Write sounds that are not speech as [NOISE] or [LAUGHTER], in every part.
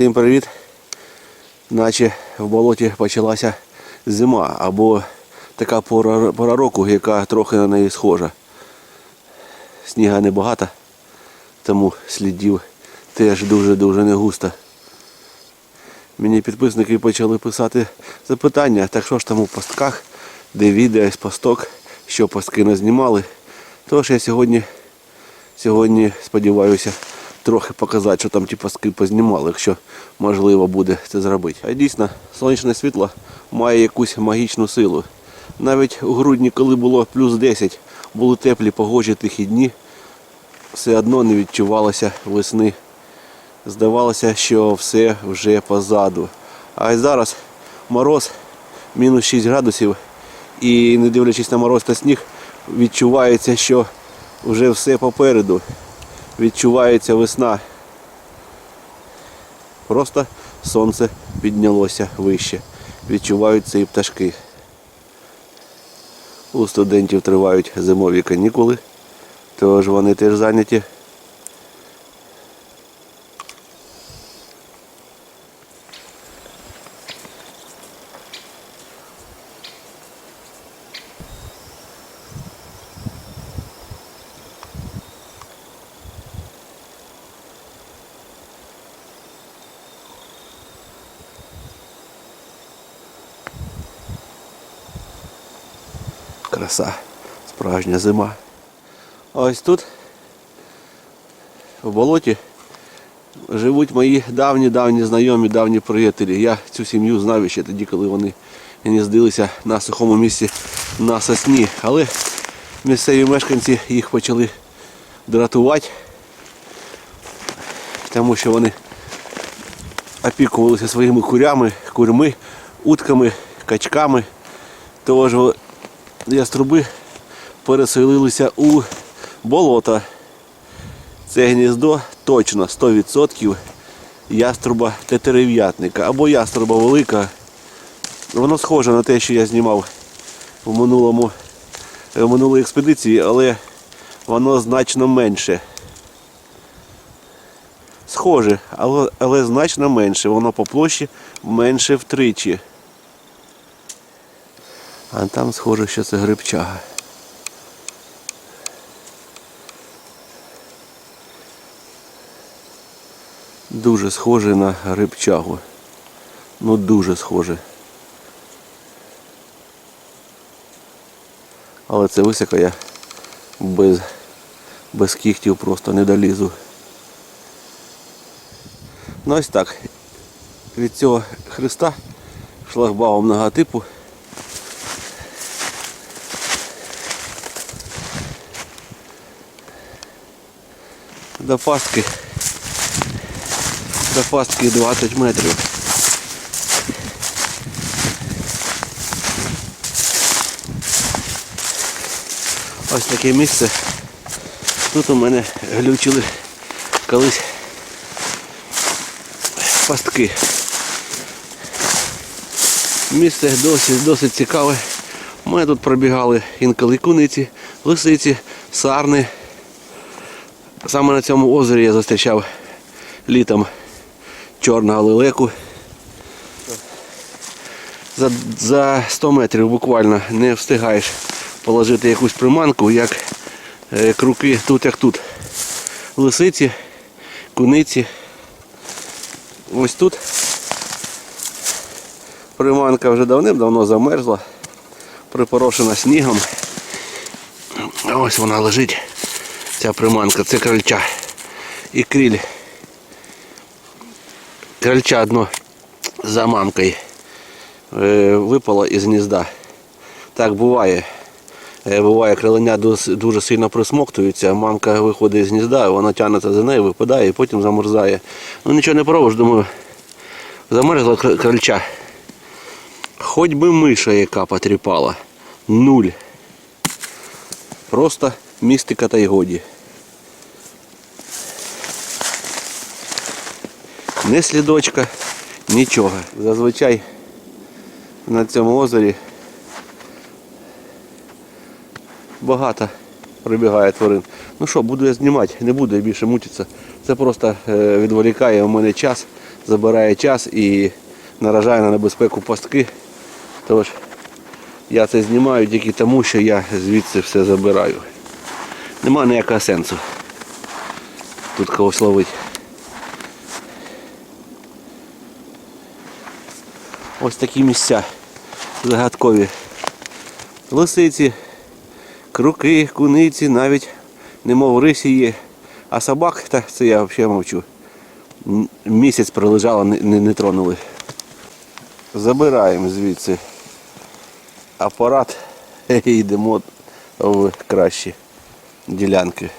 Всім привіт! Наче в болоті почалася зима або така пора, пора року, яка трохи на неї схожа. Сніга небагато, тому слідів теж дуже-дуже не густо. Мені підписники почали писати запитання, так що ж там у постках, де відео з посток, що постки не знімали. Тож я сьогодні, сьогодні сподіваюся трохи показати, що там пастки познімали, якщо можливо буде це зробити. А дійсно, сонячне світло має якусь магічну силу. Навіть у грудні, коли було плюс 10, були теплі погожі тихі дні, все одно не відчувалося весни. Здавалося, що все вже позаду. А зараз мороз мінус 6 градусів. І не дивлячись на мороз та сніг, відчувається, що вже все попереду. Відчувається весна. Просто сонце піднялося вище. Відчуваються і пташки. У студентів тривають зимові канікули, тож вони теж зайняті. Краса, справжня зима. А ось тут, в болоті, живуть мої давні-давні знайомі, давні приятелі. Я цю сім'ю знав ще тоді, коли вони гніздилися на сухому місці на сосні. Але місцеві мешканці їх почали дратувати, тому що вони опікувалися своїми курями, курми, утками, качками. Тож яструби переселилися у болото. Це гніздо точно 100% яструба тетерев'ятника або яструба велика. Воно схоже на те, що я знімав в минулому в минулій експедиції, але воно значно менше. Схоже, але, але значно менше. Воно по площі менше втричі. А там схоже, що це грибчага. Дуже схоже на грибчагу. Ну дуже схоже. Але це високо я без, без кігтів просто не долізу. Ну ось так. Від цього хреста шлагбаумного типу до пастки. До пастки 20 метрів. Ось таке місце. Тут у мене глючили колись пастки. Місце досить, досить цікаве. Ми тут пробігали інколи куниці, лисиці, сарни. Саме на цьому озері я зустрічав літом чорного лелеку. За, за 100 метрів буквально не встигаєш положити якусь приманку, як е, круки тут як тут. Лисиці, куниці. Ось тут приманка вже давним-давно замерзла, припорошена снігом. Ось вона лежить. Ця приманка, це крольча. І кріль. Крольча одно за мамкою е, випало із гнізда. Так буває. Е, Буває, крилення дуже сильно присмоктуються, мамка виходить з гнізда, вона тягнеться за нею, випадає і потім замерзає. Ну нічого не пробуєш, думаю, замерзла кр- крольча. Хоч би миша яка потріпала. Нуль. Просто містика та й годі. Не слідочка, нічого. Зазвичай на цьому озері багато прибігає тварин. Ну що, буду я знімати, не буду я більше мучитися. Це просто е, відволікає у мене час забирає час і наражає на небезпеку пастки. Тож я це знімаю тільки тому, що я звідси все забираю. Нема ніякого сенсу тут когось ловити. Ось такі місця загадкові. Лисиці, круки, куниці, навіть немов рисі є. А собак, та це я взагалі мовчу. Місяць пролежало, не, не, не тронули. Забираємо звідси апарат [LAUGHS] і йдемо в кращі ділянки.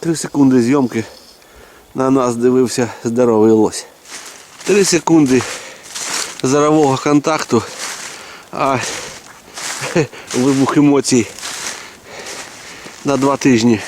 Три секунди зйомки. На нас дивився здоровий лось. Три секунди зорового контакту, а [LAUGHS] вибух емоцій на два тижні.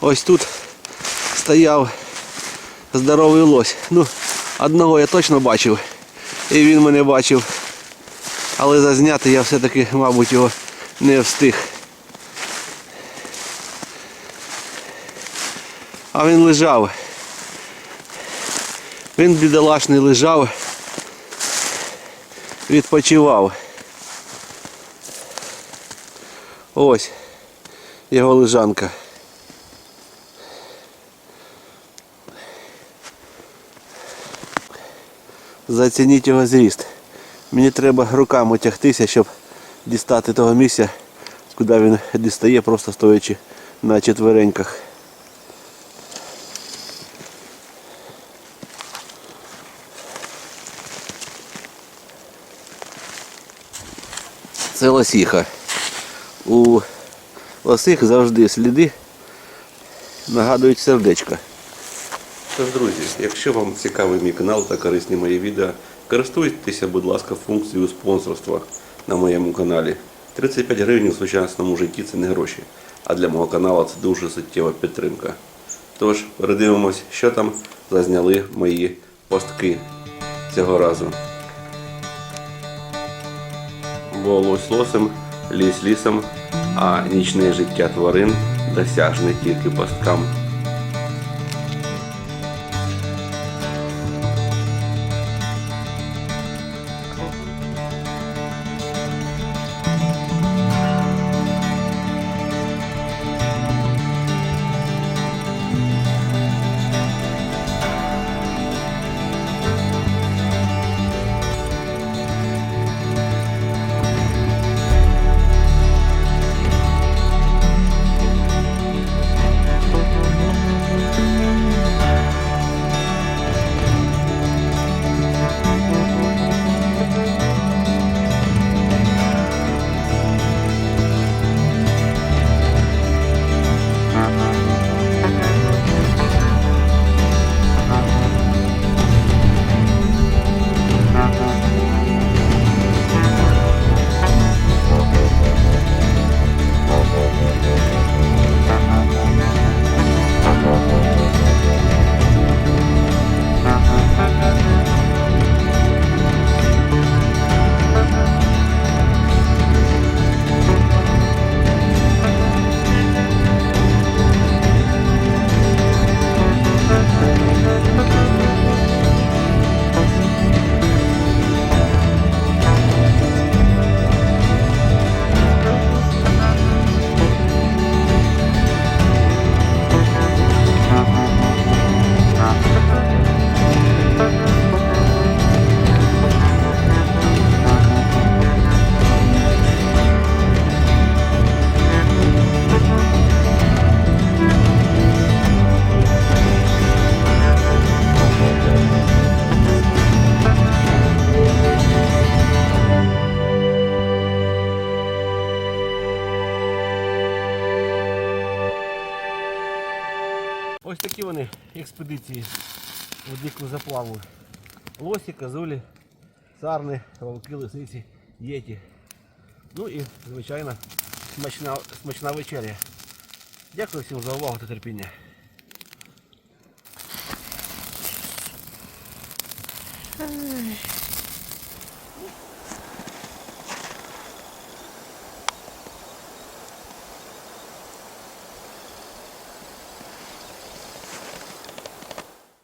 Ось тут стояв здоровий лось. Ну, одного я точно бачив. І він мене бачив. Але зазняти я все-таки, мабуть, його не встиг. А він лежав. Він бідолашний лежав, відпочивав. Ось його лежанка. Зацініть його зріст. Мені треба руками тягтися, щоб дістати того місця, куди він дістає, просто стоячи на четвереньках. Це лосіха. У лосих завжди сліди нагадують сердечка. Тож, друзі, якщо вам цікавий мій канал та корисні мої відео, користуйтеся, будь ласка, функцією спонсорства на моєму каналі. 35 гривень у сучасному житті це не гроші, а для мого каналу це дуже суттєва підтримка. Тож, передивимось, що там зазняли мої постки цього разу. Бо лось ліс лісом, а нічне життя тварин досяжне тільки пасткам. Ось такі вони експедиції у дику заплаву. Лосі, козулі, сарни, вовки, лисиці, єті. Ну і, звичайно, смачна, смачна вечеря. Дякую всім за увагу та терпіння. Mm.